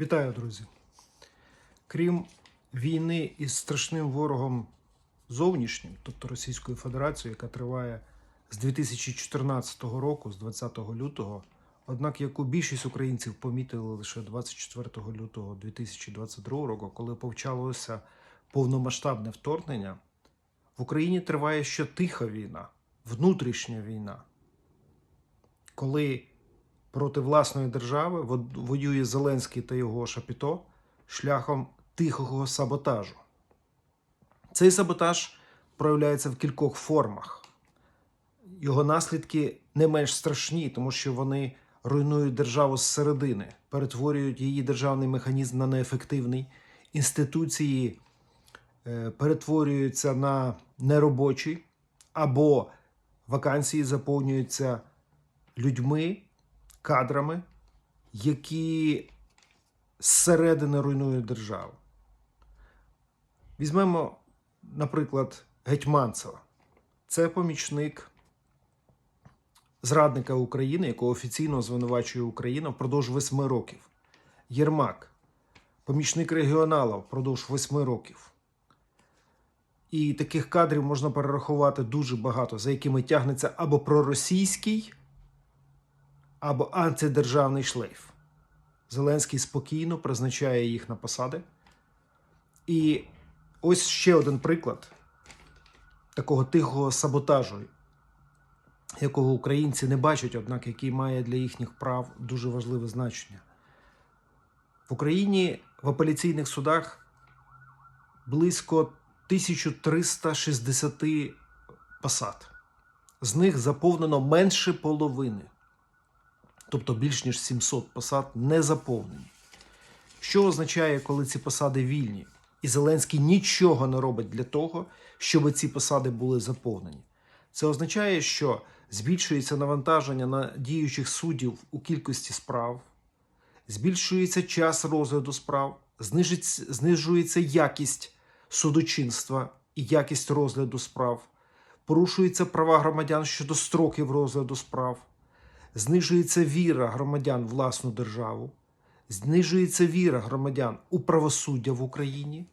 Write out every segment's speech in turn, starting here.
Вітаю, друзі. Крім війни із страшним ворогом зовнішнім, тобто Російською Федерацією, яка триває з 2014 року, з 20 лютого, однак яку більшість українців помітили лише 24 лютого 2022 року, коли почалося повномасштабне вторгнення, в Україні триває ще тиха війна, внутрішня війна, коли проти власної держави воює Зеленський та його шапіто шляхом тихого саботажу. Цей саботаж проявляється в кількох формах. Його наслідки не менш страшні, тому що вони руйнують державу зсередини, перетворюють її державний механізм на неефективний, інституції е, перетворюються на неробочі, або вакансії заповнюються людьми, кадрами, які зсередини руйнують державу. Візьмемо, наприклад, Гетьманцева. Це помічник зрадника України, якого офіційно звинувачує Україна впродовж восьми років. Єрмак, помічник регіонала впродовж восьми років. І таких кадрів можна перерахувати дуже багато, за якими тягнеться або проросійський, або антидержавний шлейф. Зеленський спокійно призначає їх на посади. І ось ще один приклад такого тихого саботажу, якого українці не бачать, однак який має для їхніх прав дуже важливе значення. В Україні в апеляційних судах близько 1360 посад. З них заповнено менше половини тобто більш ніж 700 посад не заповнені. Що означає, коли ці посади вільні? І Зеленський нічого не робить для того, щоб ці посади були заповнені. Це означає, що збільшується навантаження на діючих суддів у кількості справ, збільшується час розгляду справ, знижується якість судочинства і якість розгляду справ, порушуються права громадян щодо строків розгляду справ знижується віра громадян в власну державу, знижується віра громадян у правосуддя в Україні,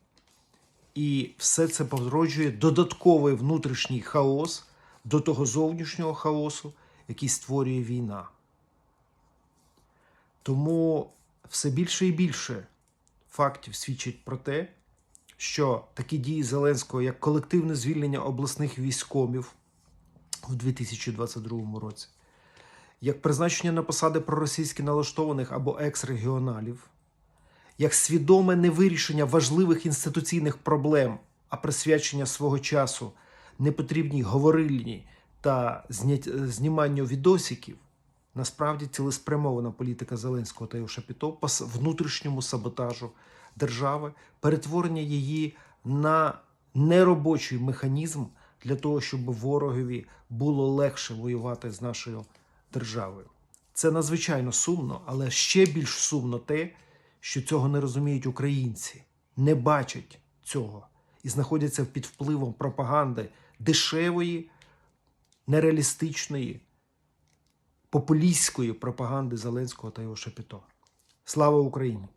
і все це породжує додатковий внутрішній хаос до того зовнішнього хаосу, який створює війна. Тому все більше і більше фактів свідчить про те, що такі дії Зеленського, як колективне звільнення обласних військомів у 2022 році, як призначення на посади проросійськи налаштованих або екс-регіоналів, як свідоме невирішення важливих інституційних проблем, а присвячення свого часу непотрібній говорильні та зніманню відосиків, насправді цілеспрямована політика Зеленського та його по внутрішньому саботажу держави, перетворення її на неробочий механізм для того, щоб ворогові було легше воювати з нашою державою. Це надзвичайно сумно, але ще більш сумно те, що цього не розуміють українці, не бачать цього і знаходяться під впливом пропаганди дешевої, нереалістичної, популістської пропаганди Зеленського та його шепіто. Слава Україні!